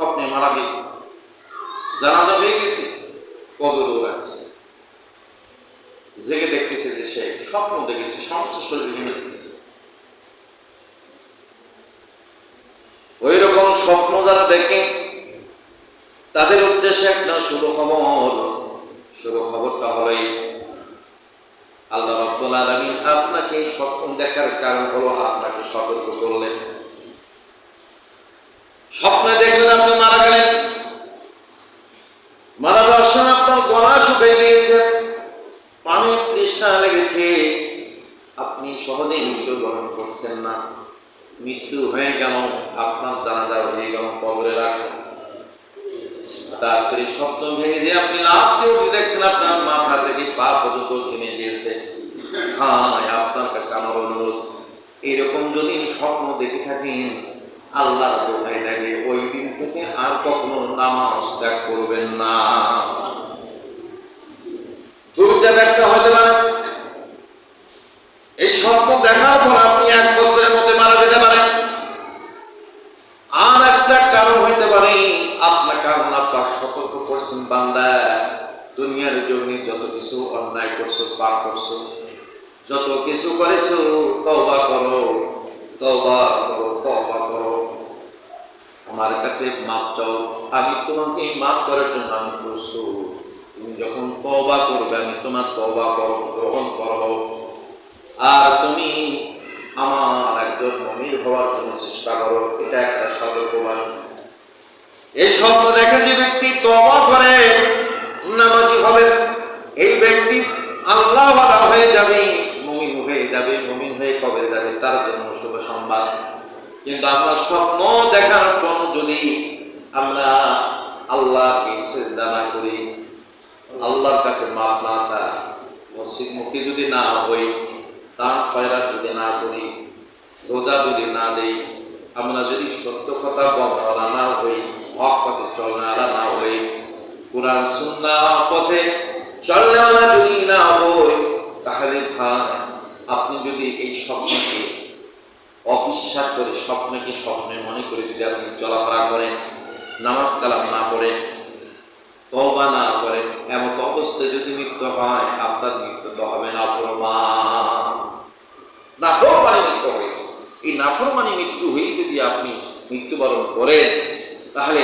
স্বপ্নে মারা গেছে। জানাজা হয়ে গেছে কবরও আছে জেগে দেখতেছে যে সে স্বপ্ন দেখেছে, সমস্ত শরীর ভেঙে দেখতেছে ওই রকম স্বপ্ন যারা দেখে, তাদের উদ্দেশ্যে একটা শুভ খবর। শুভ খবরটা হলোই আল্লাহ রব্বুল আলামিন আপনাকে স্বপ্ন দেখার কারণ হলো আপনাকে সতর্ক করলেন। স্বপ্নে দেখলেন আপনি মারা গেলেন মারা যাওয়ার সময় আপনার গলা শুকিয়ে গিয়েছে পানি তৃষ্ণা লেগেছে। আপনি সহজেই মৃত্যু গ্রহণ করছেন না। মৃত্যু হয়ে গেল, আপনার জানাজা হয়ে গেল, কবরে রাখলেন তারপরে স্বপ্ন ভেঙে দিয়ে আপনি লাভ দিয়ে দেখছেন, আপনার মাথা থেকে পা পর্যন্ত থেমে গিয়েছে। হ্যাঁ আপনার কাছে আমার অনুরোধ। এরকম যদি স্বপ্ন দেখে থাকেন আল্লাহ দোহাই লাগে ওই দিন থেকে আর কখনো নামাজ ত্যাগ করবেন না দুইটা ব্যাখ্যা হতে পারে এই স্বপ্ন দেখার পর আপনি এক বছরের মধ্যে মারা যেতে পারেন। আর একটা কারণ হইতে পারে আপনাকে আল্লাহ পাক সতর্ক করছেন, বান্দা, দুনিয়ার জন্য যত কিছু অন্যায় করছ, পাপ করছ, যত কিছু করেছ, তওবা করো তওবা করো তওবা করো। আমার কাছে মাপ চাও, আমি তোমাকে মাপ করার জন্য আমি প্রস্তুত। তুমি যখন তওবা করবে, আমি তোমার তওবা করো গ্রহণ করো আর তুমি আমার একজন মমির হওয়ার জন্য চেষ্টা করো, এটা একটা সতর্কবাণী এই স্বপ্ন দেখে যে ব্যক্তি তবা করে, নামাজি হবে, এই ব্যক্তি আল্লাহ হয়ে যাবে, মুমিন হয়ে যাবে, মুমিন হয়ে কবে যাবে, তার জন্য শুভ সংবাদ। কিন্তু আমরা স্বপ্ন দেখার পর যদি আমরা আল্লাহকে শ্রদ্ধা না করি, আল্লাহর কাছে মাপ না চা মসজিদ মুখী যদি না হই খয়রাত যদি না করি, রোজা যদি না দেই, আমরা যদি সত্য কথা বলা না হই, হক পথে চলনারা না হই, কোরআন সুন্না পথে চলনারা যদি না হই, তাহলে ভাই, আপনি যদি এই স্বপ্নকে অবিশ্বাস করে স্বপ্নকে স্বপ্নে মনে করে যদি আপনি চলাফেরা করেন, নামাজ কালাম না পড়েন, তওবা না করেন এমন অবস্থায় যদি মৃত্যু হয়, আপনার মৃত্যু তো হবে না প্রমাণ নাফরমানি মৃত্যু হবে নাফরমানি মৃত্যু হয়ে যদি আপনি মৃত্যুবরণ করেন, তাহলে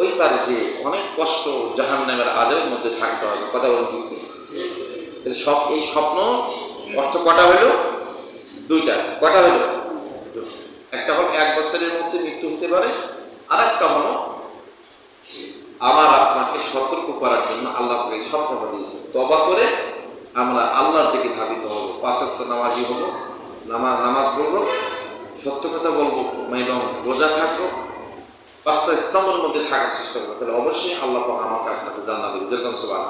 ওই পারে যে অনেক কষ্ট জাহান নামের আজের মধ্যে থাকতে হবে কথা বলুন সব, এই স্বপ্ন অর্থ কটা হইল দুইটা। কটা হইল একটা হল এক বছরের মধ্যে মৃত্যু হতে পারে আর একটা হলো আমার আপনাকে সতর্ক করার জন্য আল্লাহ স্বপ্ন দিয়েছে তবা করে আমরা আল্লাহর দিকে পাঁচক্ত নামাজি হব নামাজ নামাজ পড়ব, সত্য কথা বলব, এবং রোজা থাকব, পাঁচটা স্তম্ভের মধ্যে থাকার চেষ্টা করব। তাহলে অবশ্যই আল্লাহ আমাকে আমার কাছে জানা দেবে। যেরকম সবাই